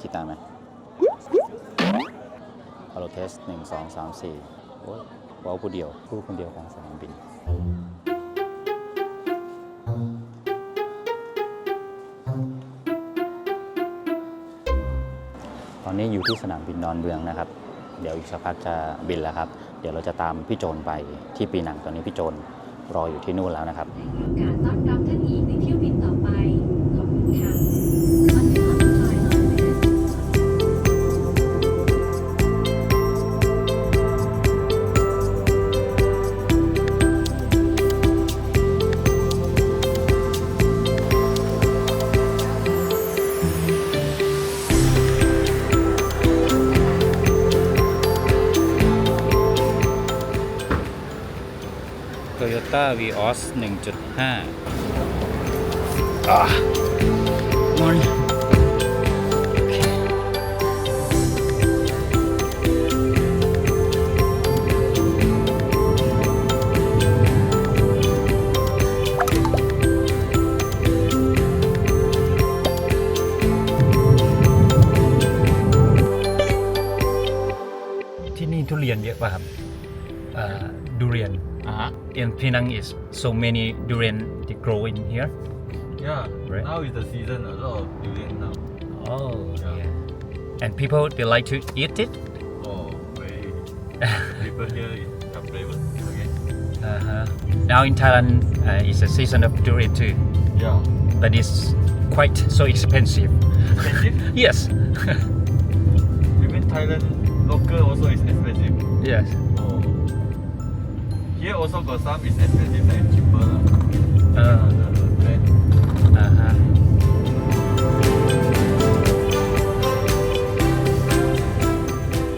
คิดตังค์ไหมฮัลโลเทสหนึ่งสองสามสี่โอ้ยว้าผู้เดียวผู้คนเดียวของสนามบิน ตอนนี้อยู่ที่สนามบินดอนเมืองนะครับ เดี๋ยวอีกสักพักจะบินแล้วครับ เดี๋ยวเราจะตามพี่โจนไปที่ปีหนังตอนนี้พี่โจนรออยู่ที่นู่นแล้วนะครับ โตโยต้าวีออส1.5อะมอนี่ที่นี่ทุเรียนเยอะป่ะครับ uh, durian. Uh-huh. In Penang is so many durian they grow in here. Yeah. Right. Now is the season a lot of durian now. Oh yeah. yeah. And people they like to eat it. Oh wait. people here have flavor. Uh huh. Now in Thailand uh, it's a season of durian too. Yeah. But it's quite so expensive. Expensive? yes. you mean Thailand local also is expensive? Yes. Oh. Here also got some is expensive and cheaper lah. Uh. Depend on the brand. Uh-huh.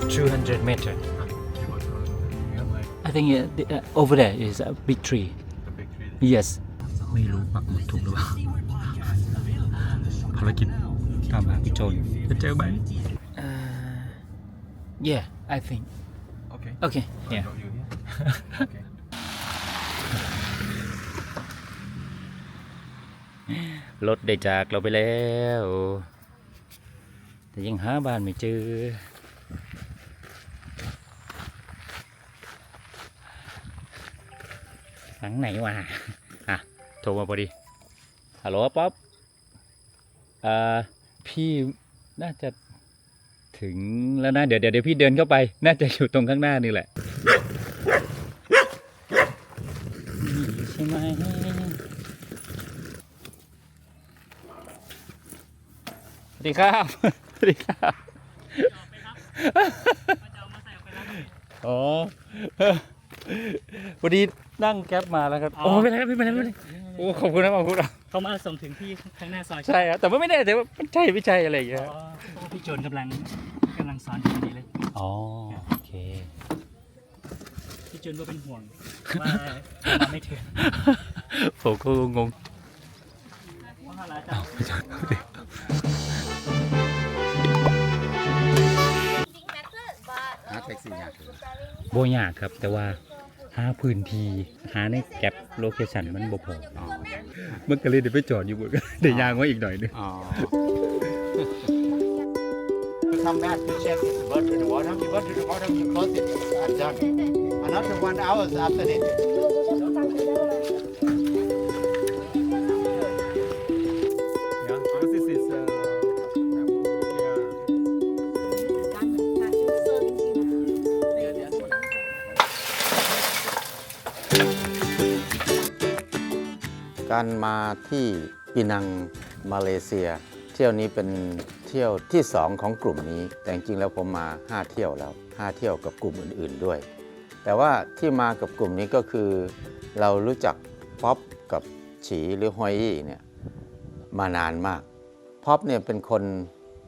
Two hundred meter. Ah, you got some- yeah, my- I think uh, the, uh, over there is a big tree. the big tree there. Yes ไม่รู้ปักหมุดถูกหรือเปล่าภารกิจตามหาพี่โจนจะเจอไหม Yeah I think Okay. Okay I yeah got you here. okay. รถได้จากเราไปแล้ว แต่ยังหาบ้านไม่เจอ หลังไหนวะอะ โทรมาพอดี ฮัลโหลป๊อปเอ่อพี่น่าจะถึงแล้วนะเดี๋ยวเดี๋ยวเดี๋ยวพี่เดินเข้าไป น่าจะอยู่ตรงข้างหน้านี่แหละนี่ใช่ไหม ส วัสดีครับ สวัสดีครับอ๋อพอดีนั่งแก๊ปมาแล้วครับ อ๋อโอ้ไม่เป็นไรครับไม่เป็นไรไม่เป็นไรโอ้ขอบคุณนะขอบคุณครับเขามาส่งถึงที่ข้างหน้าซอยใช่ครับแต่ว่าไม่แน่ใจว่ามันใช่ไม่ใช่อะไรอย่างเงี้ยอ๋อเพราะว่าพี่โจนกำลังกำลังสอนอยู่พอดีเลย อ๋อโอเคพี่โจนก็เป็นห่วงว่ามาไม่ถึงผมก็งงเพราะว่าร้านจะ หาแท็กซี่ยากโบยากครับ แต่ว่าหาพื้นที่หาในแก๊ปโลเคชันมันบ่พออมันก็เลยเดี๋ยวไปจอดอยู่บนเดี๋ยวยางไว้อีกหน่อยนึง อ๋อ come back to check it. What to the bottom, you go to the bottom, you close it, and done. Another one hours after this. การมาที่ปีนังมาเลเซีย เที่ยวนี้เป็นเที่ยวที่ 2 ของกลุ่มนี้ แต่จริงแล้วผมมา 5 เที่ยวแล้ว 5 เที่ยวกับกลุ่มอื่น ๆด้วย แต่ว่าที่มากับกลุ่มนี้ก็คือ เรารู้จักป๊อปกับฉีหรือฮอยอี้เนี่ยมานานมากป๊อปเนี่ยเป็นคน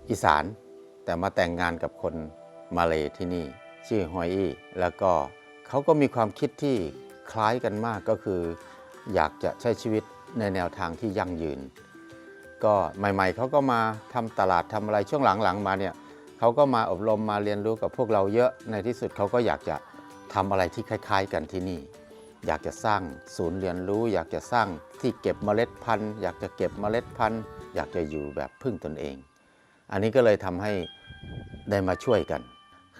อีสาน แต่มาแต่งงานกับคนมาเลที่นี่ ชื่อฮอยอี้แล้วก็เขาก็มีความคิดที่ คล้ายกันมากก็คือ อยากจะใช้ชีวิตในแนวทางที่ยั่งยืน ก็ใหม่ๆเขาก็มาทำตลาดทำอะไรช่วงหลังๆมาเนี่ยเขาก็มาอบรมมาเรียนรู้กับพวกเราเยอะในที่สุดเขาก็อยากจะทำอะไรที่คล้าย ๆ กันที่นี่ อยากจะสร้างศูนย์เรียนรู้ อยากจะสร้างที่เก็บเมล็ดพันธุ์ อยากจะเก็บเมล็ดพันธุ์ อยากจะอยู่แบบพึ่งตนเอง อันนี้ก็เลยทำให้ได้มาช่วยกัน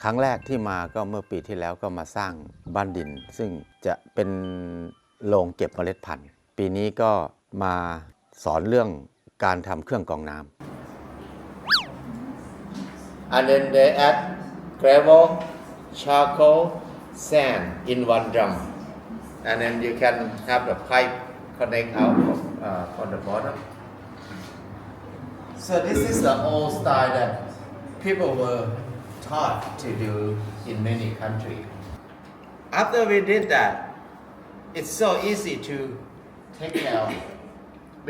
ครั้งแรกที่มาก็เมื่อปีที่แล้วก็มาสร้างบ้านดิน ซึ่งจะเป็นโรงเก็บเมล็ดพันธุ์ ปีนี้ก็มาสอนเรื่องการทำเครื่องกรองน้ำ and then they add gravel charcoal sand in one drum and then you can have the pipe connect out from, uh, from the bottom so this is the old style that people were taught to do in many countries after we did that it's so easy to take care of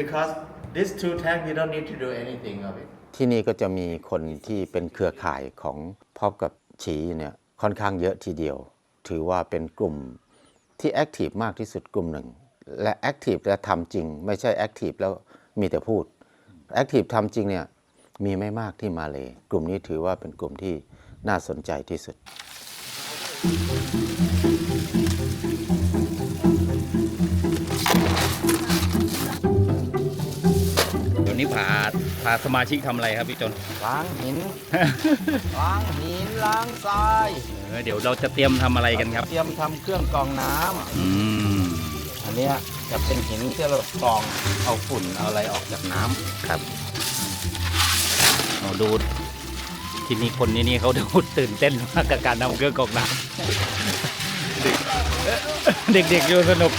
because this two tank you don't need to do anything of it ที่นี่ก็จะมีคนที่เป็นเครือข่ายของพอบกับฉีเนี่ยค่อนข้างเยอะทีเดียว ถือว่าเป็นกลุ่มที่แอคทีฟมากที่สุดกลุ่มหนึ่ง และแอคทีฟและทำจริง ไม่ใช่แอคทีฟแล้วมีแต่พูดแอคทีฟทำจริงเนี่ยมีไม่มากที่มาเลยกลุ่มนี้ถือว่าเป็นกลุ่มที่ น่าสนใจที่สุด เดี๋ยวนี้พาพาสมาชิกทำอะไรครับพี่จน ล้างหิน ล้างหินล้างทรายเออเดี๋ยวเราจะเตรียมทำอะไรกันครับ เตรียมทำเครื่องกรองน้ำอืม อันเนี้ยจะเป็นหินที่เรากรองเอาฝุ่นเอาอะไรออกจากน้ำ ครับเอาดู ที่นี่คนนี้นี่เขาดูตื่นเต้นมากกับการทำเครื่องกรองน้ำเด็กๆอยู่สนุก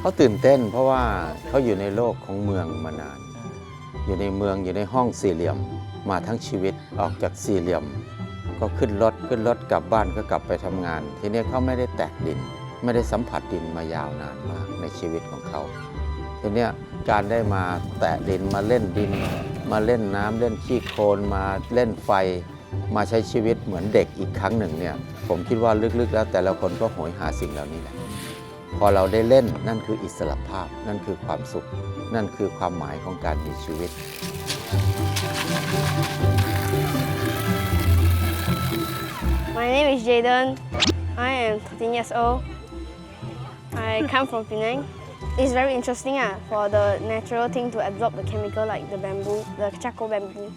เขาตื่นเต้นเพราะว่าเขาอยู่ในโลกของเมืองมานาน อยู่ในเมืองอยู่ในห้องสี่เหลี่ยมมาทั้งชีวิตออกจากสี่เหลี่ยม ก็ขึ้นรถขึ้นรถกลับบ้านก็กลับไปทำงาน ทีนี้เขาไม่ได้แตะดิน ไม่ได้สัมผัสดินมายาวนานมากในชีวิตของเขา ทีเนี้ยการได้มาแตะดินมาเล่นดิน มาเล่นน้ำเล่นขี้โคลนมาเล่นไฟ มาใช้ชีวิตเหมือนเด็กอีกครั้งหนึ่งเนี่ยผมคิดว่าลึกๆแล้วแต่ละคนก็โหยหาสิ่งเหล่านี้แหละพอเราได้เล่นนั่นคืออิสระภาพ นั่นคือความสุข นั่นคือความหมายของการมีชีวิต My name is Jaden. I am 13 years old. I come from Penang. It's very interesting ah, for the natural thing to absorb the chemical like the bamboo, the charcoal bamboo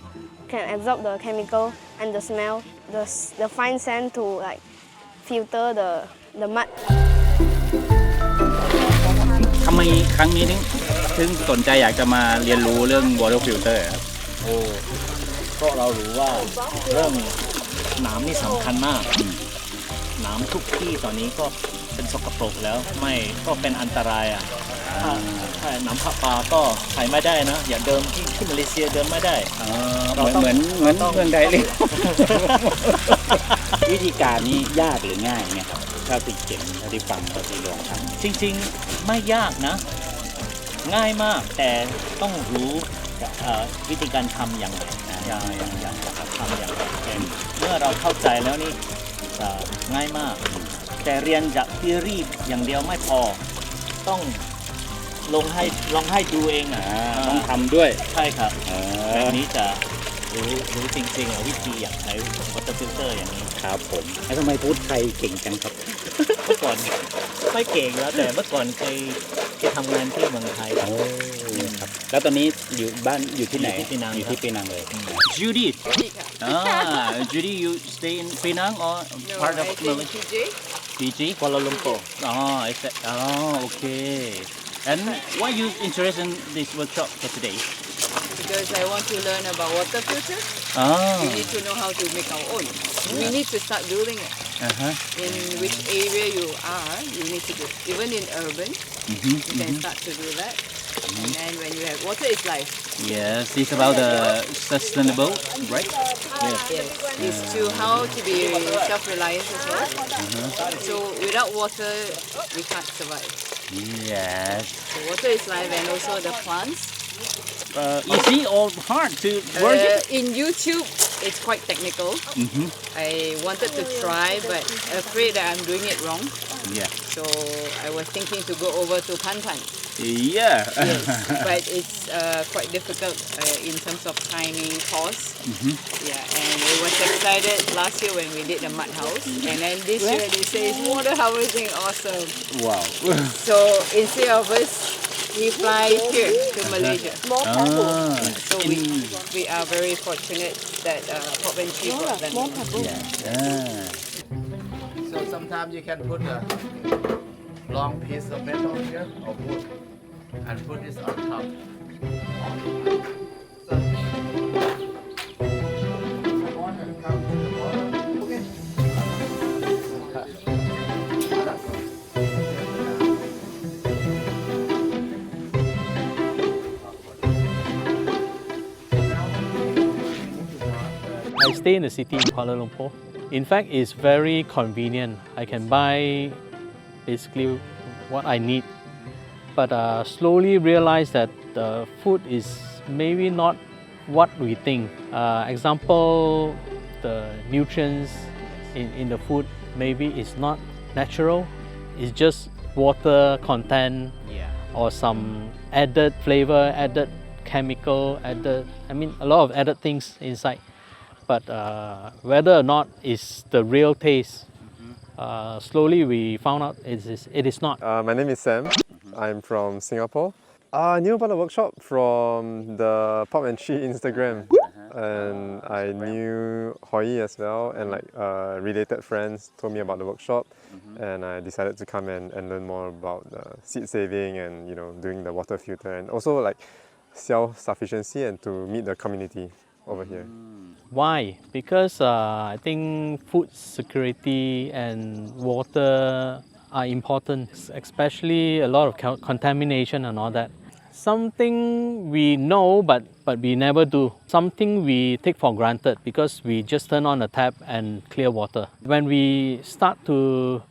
can absorb the chemical and the smell, the, s- the fine sand to like filter the, the mud. ทำไมครั้งนี้ถึงถึงสนใจอยากจะมาเรียนรู้เรื่อง water filter ครับ โอ้ก็เรารู้ว่าเรื่องน้ำนี่สำคัญมาก น้ำทุกที่ตอนนี้ก็เป็น สกปรกแล้วไม่ก็เป็นอันตรายอะถ้าถ้าน้ำประปาก็ใช้ไม่ได้นะ อย่าเดินที่ที่มาเลเซียเดินไม่ได้เหมือนเหมือนเหมือนต้องเมืองไทยเลย วิธีการนี้ยากหรือง่ายไงครับถ้าติดเก่งถ้าที่ฟังถ้าที่ลองทจริงๆไม่ยากนะ ง่ายมากแต่ต้องรู้เอ่อวิธีการทำอย่างไรอย่างอย่างอย่างอย่างทำอย่างไรแต่เมื่อเราเข้าใจแล้วนี่จะง่ายมาก แต่เรียนจากทฤษฎีอย่างเดียวไม่พอ ต้องลงให้ลองให้ดูเองอะำต้องทำด้วยใช่ครับเอแบอบนี้จะรู้รู้จริงๆอะวิธีอย่างใช้วัตถุฟิลเตอร์อย่างนี้ครับผมแล้วทำไมพูดไทยเก่งจังครับ เมื่อก่อนไม่เก่งแล้วแต่เมื่อก่อนเคยเคยทำงานที่เมืองไทย โอ้ครับ แล้วตอนนี้อยู่บ้านอยู่ที่ไหนอยู่ที่ปีนัง อยู่ครับที่ปีนังเลย Judy ah Judy you stay in Penang or part of Malaysia PG Kuala Lumpur oh is that oh okay and why you interested in this workshop for today because I want to learn about water filter. oh We need to know how to make our own. We need to start building it. uh-huh In which area you are, you need to do. Even in urban, mm-hmm, you can start to do that. And then when you have water it's life. yes it's about the sustainable right Yes. It's to how to be self-reliant as well. So without water, we can't survive. yes So water is life, and also the plants. uh, easy or hard to work Uh, in YouTube, it's quite technical. mm-hmm. I wanted to try, but afraid that I'm doing it wrong. yeah So I was thinking to go over to Panpan. Yeah. yes, but it's uh, quite difficult uh, in terms of timing, cost. Mm -hmm. Yeah, and it was excited last year when we did the mud house, mm -hmm. and then this year they say it's water harvesting, awesome. Wow. so instead of us, we fly here to Malaysia. Ah. So we, mm. we are very fortunate that uh, Port Ventry brought them. Yeah. yeah. So sometimes you can put a long piece of metal here or wood and put this on top. I stay in the city in Kuala Lumpur. In fact, it's very convenient. I can buy basically what I need. But uh, slowly realize that the food is maybe not what we think. Uh, example, the nutrients in, in the food maybe is not natural. It's just water content Yeah. or some added flavor, added chemical, added, I mean, a lot of added things inside. But uh, whether or not it's the real taste, uh, slowly we found out it is, it is not. Uh, my name is Sam. I'm from Singapore. Ah, I knew about the workshop from the Pop and Chi Instagram, uh-huh. and ah, I knew Hoi as well, and like uh, related friends told me about the workshop, mm-hmm. and I decided to come and, and learn more about the seed saving and you know doing the water filter and also like self sufficiency and to meet the community over here. Mm. Why? Because uh, I think food security and water are important, especially a lot of contamination and all that. Something we know but, but we never do. Something we take for granted because we just turn on the tap and clear water. When we start to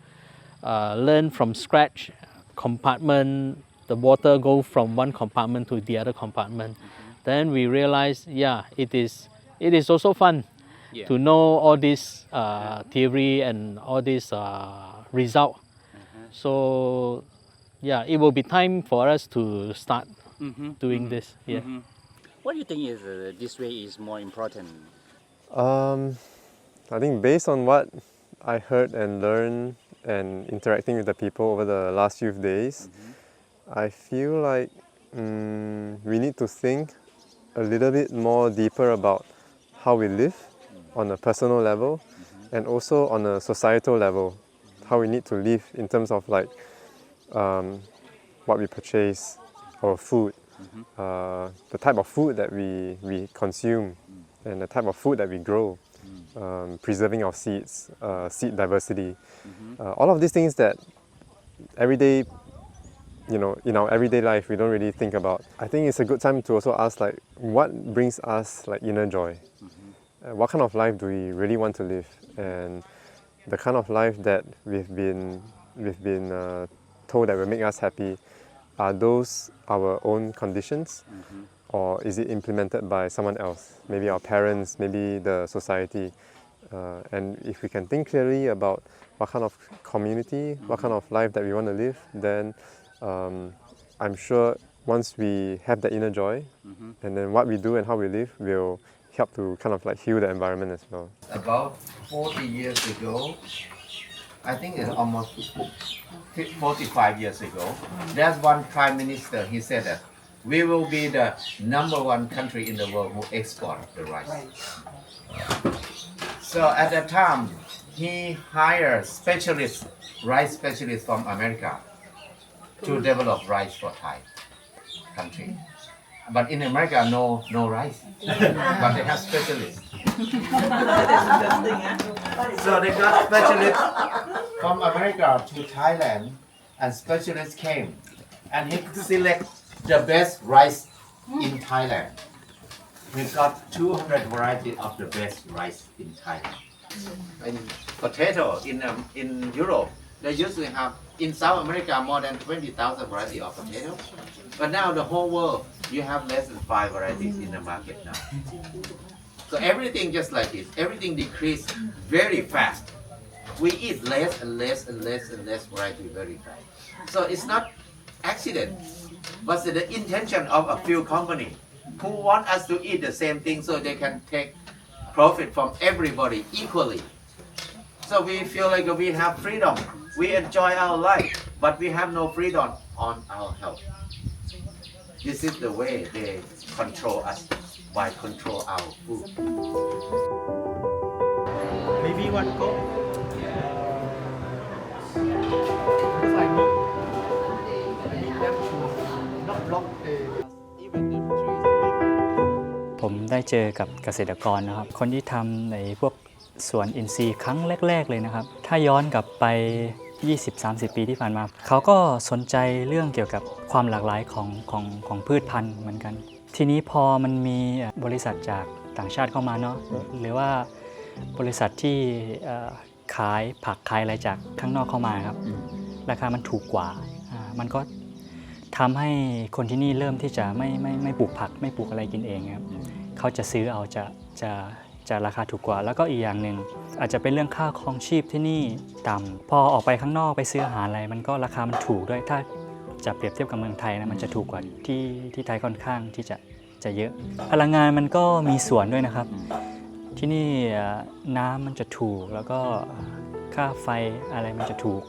uh, learn from scratch, compartment, the water go from one compartment to the other compartment, then we realize, yeah, it is, it is also fun Yeah. to know all this uh, theory and all this uh, result. So, yeah, it will be time for us to start doing this. Yeah. What do you think is uh, this way is more important? Um, I think based on what I heard and learned and interacting with the people over the last few days, I feel like mm, we need to think a little bit more deeper about how we live on a personal level and also on a societal level, how we need to live in terms of like um, what we purchase, our food, uh, the type of food that we, we consume, and the type of food that we grow, um, preserving our seeds, uh, seed diversity, uh, all of these things that everyday, you know, in our everyday life we don't really think about. I think it's a good time to also ask like, what brings us like inner joy? Uh, what kind of life do we really want to live? And the kind of life that we've been we've been uh, told that will make us happy, are those our own conditions, or is it implemented by someone else? Maybe our parents, maybe the society. Uh, and if we can think clearly about what kind of community, what kind of life that we want to live, then um, I'm sure once we have that inner joy, and then what we do and how we live will help to kind of like heal the environment as well. About 40 years ago, I think it's almost 45 years ago, there's one prime minister, he said that we will be the number one country in the world who export the rice. So at that time, he hired specialists, rice specialists from America to hmm. develop rice for Thai country. But in America, no, no rice. but they have specialists. So they got specialists from America to Thailand, and specialists came, and he select the best rice in Thailand. We got 200 varieties of the best rice in Thailand. And potato in um, in Europe, they usually have in South America more than 20,000 varieties of potato. But now the whole world, you have less than five varieties in the market now. So everything just like this, everything decreased very fast. We eat less and less and less and less variety very fast. So it's not accident, but the intention of a few company who want us to eat the same thing so they can take profit from everybody equally. So we feel like we have freedom. We enjoy our life, but we have no freedom on our health. This is the way they control us by control our food. Maybe one go. ผมได้เจอกับเกษตรกรนะครับ คนที่ทำในพวกสวนอินทรีย์ครั้งแรก ๆ เลยนะครับ ถ้าย้อนกลับไป 20-30 ปีที่ผ่านมา เขาก็สนใจเรื่องเกี่ยวกับความหลากหลายของของของพืชพันธุ์เหมือนกัน ทีนี้พอมันมีบริษัทจากต่างชาติเข้ามาเนาะหรือว่าบริษัทที่ขายผักขายอะไรจากข้างนอกเข้ามาครับ ราคามันถูกกว่าอ่ามันก็ทำให้คนที่นี่เริ่มที่จะไม่ไม่ไม่ปลูกผักไม่ปลูกอะไรกินเองครับ เขาจะซื้อเอาจะจะ จะราคาถูกกว่า แล้วก็อีกอย่างหนึ่งอาจจะเป็นเรื่องค่าครองชีพที่นี่ต่ำพอออกไปข้างนอกไปซื้ออาหารอะไร มันก็ราคามันถูกด้วยถ้าจะเปรียบเทียบกับเมืองไทยนะมันจะถูกกว่าที่ที่ไทยค่อนข้างที่จะจะเยอะ พลังงานมันก็มีส่วนด้วยนะครับ ที่นี่น้ำมันจะถูกแล้วก็ค่าไฟอะไรมันจะถูก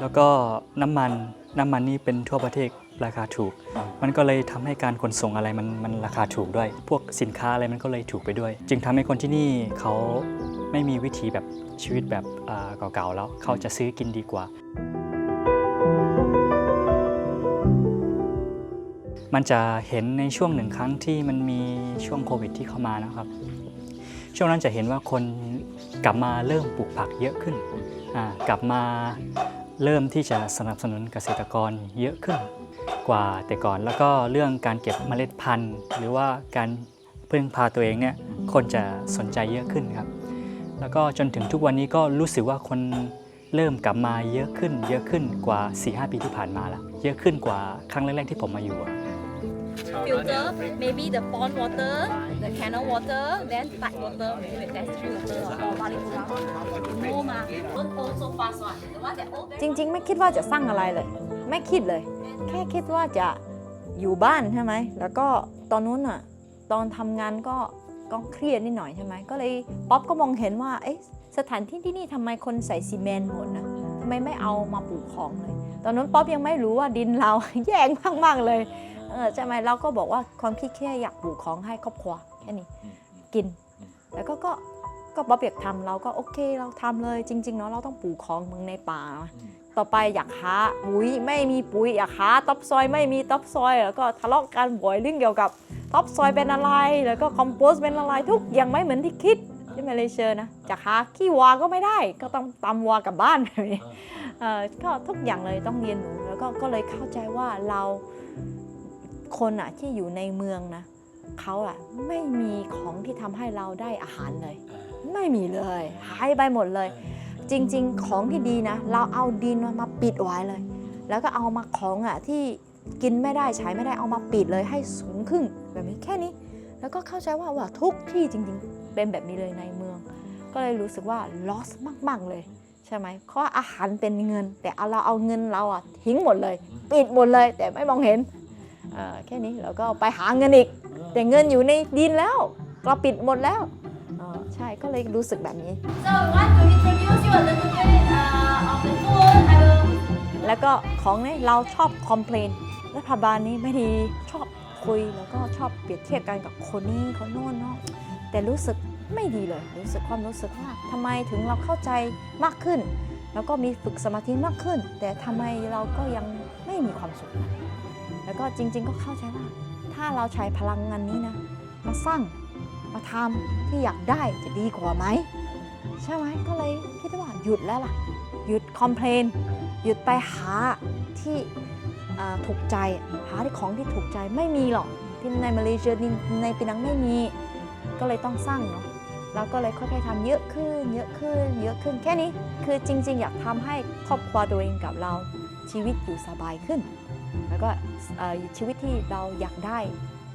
แล้วก็น้ำมันน้ำมันนี่เป็นทั่วประเทศ ราคาถูก มันก็เลยทำให้การขนส่งอะไรมันมันราคาถูกด้วย พวกสินค้าอะไรมันก็เลยถูกไปด้วย จึงทำให้คนที่นี่เขาไม่มีวิธีแบบชีวิตแบบอ่าเก่าๆแล้วเขาจะซื้อกินดีกว่า มันจะเห็นในช่วงหนึ่งครั้งที่มันมีช่วงโควิดที่เข้ามานะครับ ช่วงนั้นจะเห็นว่าคนกลับมาเริ่มปลูกผักเยอะขึ้นอ่ากลับมาเริ่มที่จะสนับสนุนเกษตรกรเยอะขึ้น กว่าแต่ก่อน แล้วก็เรื่องการเก็บเมล็ดพันธุ์ หรือว่าการพึ่งพาตัวเองเนี่ยคนจะสนใจเยอะขึ้นครับ แล้วก็จนถึงทุกวันนี้ก็รู้สึกว่าคนเริ่มกลับมาเยอะขึ้น เยอะขึ้นกว่า 4-5 ปีที่ผ่านมาแล้วเยอะขึ้นกว่าครั้งแรกๆที่ผมมาอยู่อะ filter, maybe the pond water, the canal water, then tide water, maybe the terrestrial water or bali No ma, don't go so fast one. The one that old จริงๆ ไม่คิดว่าจะสร้างอะไรเลย ไม่คิดเลย แค่คิดว่าจะอยู่บ้านใช่ไหม แล้วก็ตอนนู้นอะตอนทำงานก็ก็เครียดนิดหน่อยใช่ไหมก็เลยป๊อปก็มองเห็นว่าเอ๊ะสถานที่ที่นี่ทำไมคนใส่ซีเมนต์หมดนะทำไมไม่เอามาปลูกของเลย ตอนนั้นป๊อปยังไม่รู้ว่าดินเรา แย่งมากๆเลยเออใช่ไหมเราก็บอกว่าความคิดแค่อยากปลูกของให้ครอบครัวแค่นี้กิน แล้วก็ก็ก็ป๊อปอยากทำเราก็โอเคเราทำเลยจริงๆเนาะเราต้องปลูกของเมืองในป่า ต่อไปอยากหาปุ๋ยไม่มีปุ๋ยอยากหาท็อปซอยไม่มีท็อปซอย แล้วก็ทะเลาะกันบ่อยเรื่องเกี่ยวกับท็อปซอยเป็นอะไร แล้วก็คอมโพสเป็นอะไรทุกอย่างไม่เหมือนที่คิดที่มาเลเซียนะจะหาขี้วัวก็ไม่ได้ ก็ต้องตำวัวกลับบ้านแบบนี้เออก็ทุกอย่างเลยต้องเรียนรู้แล้วก็ก็เลยเข้าใจว่าเราคนอะที่อยู่ในเมืองนะเขาอะไม่มีของที่ทำให้เราได้อาหารเลย ไม่มีเลย หายไปหมดเลย จริง ๆ ของที่ดีนะ เราเอาดินมาปิดไว้เลย แล้วก็เอามาของอะที่กินไม่ได้ใช้ไม่ได้เอามาปิดเลยให้สูงขึ้นแบบนี้แค่นี้ แล้วก็เข้าใจว่าว่าทุกที่จริง ๆ เป็นแบบนี้เลยในเมือง ก็เลยรู้สึกว่า loss มาก ๆ เลยใช่ไหมเพราะอาหารเป็นเงิน แต่เาเราเอาเงินเราอะทิ้งหมดเลย ปิดหมดเลยแต่ไม่มองเห็นแค่นี้แล้วก็ไปหาเงินอีก แต่เงินอยู่ในดินแล้วเราปิดหมดแล้วใช่ก็เลยรู้สึกแบบนี้ So I want to you แล้วก็ของนี้เราชอบคอมเพลนรัฐบาลนี้ไม่ดีชอบคุยแล้วก็ชอบเปรียบเทียบกันกับคนนี้คนโน้นเนาะแต่รู้สึกไม่ดีเลย รู้สึกความรู้สึกว่าทำไมถึงเราเข้าใจมากขึ้น แล้วก็มีฝึกสมาธิมากขึ้น แต่ทำไมเราก็ยังไม่มีความสุข แล้วก็จริง ๆ ก็เข้าใจว่า ถ้าเราใช้พลังงานนี้นะมาสร้างมาทำที่อยากได้จะดีกว่าไหมใช่ไหมก็เลย คิดว่าหยุดแล้วล่ะ หยุดคอมเพลนหยุดไปหาที่ถูกใจหาที่ของที่ถูกใจไม่มีหรอกที่ในมาเลเซียในในปีนังไม่มี ก็เลยต้องสร้างเนาะแล้วก็เลยค่อยๆทำเยอะขึ้น เยอะขึ้น เยอะขึ้นแค่นี้คือจริง ๆ อยากทำให้ครอบครัวตัวเองกับเราชีวิตอยู่สบายขึ้น แล้วก็ชีวิตที่เราอยากได้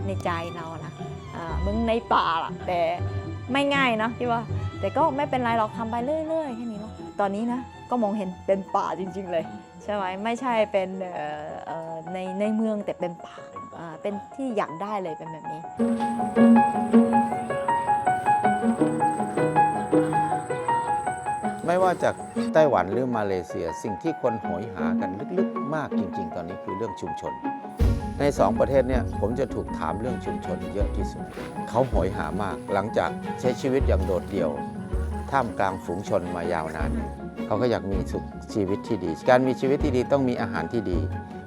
ในใจเรานะอ่ามึงในป่าล่ะแต่ไม่ง่ายเนาะที่ว่า แต่ก็ไม่เป็นไรเราทำไปเรื่อยๆแค่นี้เนาะตอนนี้นะก็มองเห็นเป็นป่าจริง ๆ เลย ใช่ไหมไม่ใช่เป็นในในเมืองแต่เป็นป่าเป็นที่อยากได้เลยเป็นแบบนี้ไม่ว่าจากไต้หวันหรือมาเลเซีย สิ่งที่คนโหยหากันลึกๆ มากจริง ๆ ตอนนี้คือเรื่องชุมชน ในสองประเทศเนี่ยผมจะถูกถามเรื่องชุมชนเยอะที่สุด เขาโหยหามากหลังจากใช้ชีวิตอย่างโดดเดี่ยว ท่ามกลางฝูงชนมายาวนาน เขาก็อยากมีสุขชีวิตที่ดี การมีชีวิตที่ดีต้องมีอาหารที่ดี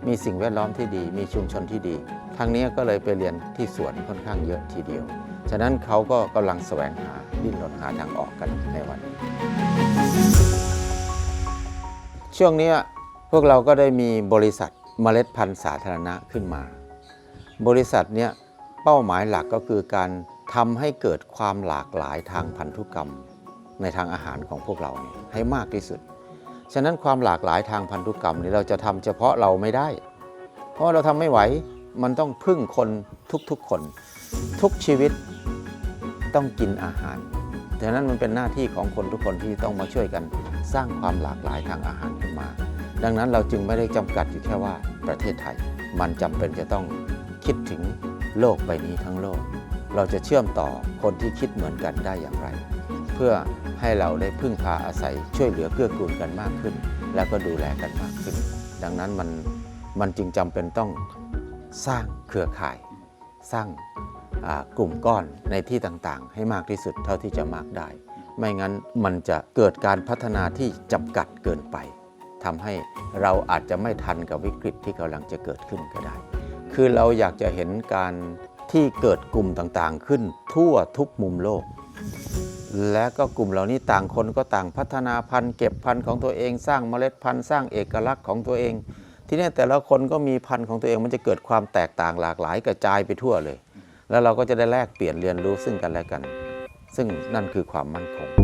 มีสิ่งแวดล้อมที่ดี มีชุมชนที่ดี ทางนี้ก็เลยไปเรียนที่สวนค่อนข้างเยอะทีเดียว ฉะนั้นเขาก็กำลังแสวงหาดิ้นรนหาทางออกกันในวันนี้ ช่วงนี้พวกเราก็ได้มีบริษัท เมล็ดพันธุ์สาธารณะขึ้นมา บริษัทเนี้ยเป้าหมายหลักก็คือการทำให้เกิดความหลากหลายทางพันธุกรรม ในทางอาหารของพวกเราเให้มากที่สุด ฉะนั้นความหลากหลายทางพันธุกรรมนี่เราจะทำเฉพาะเราไม่ได้ เพราะเราทำไม่ไหวมันต้องพึ่งคนทุกๆคน ทุกชีวิตต้องกินอาหารฉะนั้นมันเป็นหน้าที่ของคนทุกคนที่ต้องมาช่วยกันสร้างความหลากหลายทางอาหาร ดังนั้นเราจึงไม่ได้จำกัดอยู่แค่ว่าประเทศไทย มันจำเป็นจะต้องคิดถึงโลกใบนี้ทั้งโลก เราจะเชื่อมต่อคนที่คิดเหมือนกันได้อย่างไร เพื่อให้เราได้พึ่งพาอาศัยช่วยเหลือเกื้อกูลกันมากขึ้น แล้วก็ดูแลกันมากขึ้น ดังนั้นมันมันจึงจำเป็นต้องสร้างเครือข่าย สร้างกลุ่มก้อนในที่ต่างๆ ให้มากที่สุดเท่าที่จะมากได้ ไม่งั้นมันจะเกิดการพัฒนาที่จำกัดเกินไป ทำให้เราอาจจะไม่ทันกับวิกฤตที่กำลังจะเกิดขึ้นก็ได้ คือเราอยากจะเห็นการที่เกิดกลุ่มต่างๆ ขึ้นทั่วทุกมุมโลก และก็กลุ่มเหล่านี้ต่างคนก็ต่างพัฒนาพันธุ์เก็บพันธุ์ของตัวเองสร้างเมล็ดพันธุ์สร้างเอกลักษณ์ของตัวเอง ที่นี่แต่ละคนก็มีพันธุ์ของตัวเองมันจะเกิดความแตกต่างหลากหลายกระจายไปทั่วเลย แล้วเราก็จะได้แลกเปลี่ยนเรียนรู้ซึ่งกันและกัน ซึ่งนั่นคือความมั่นคง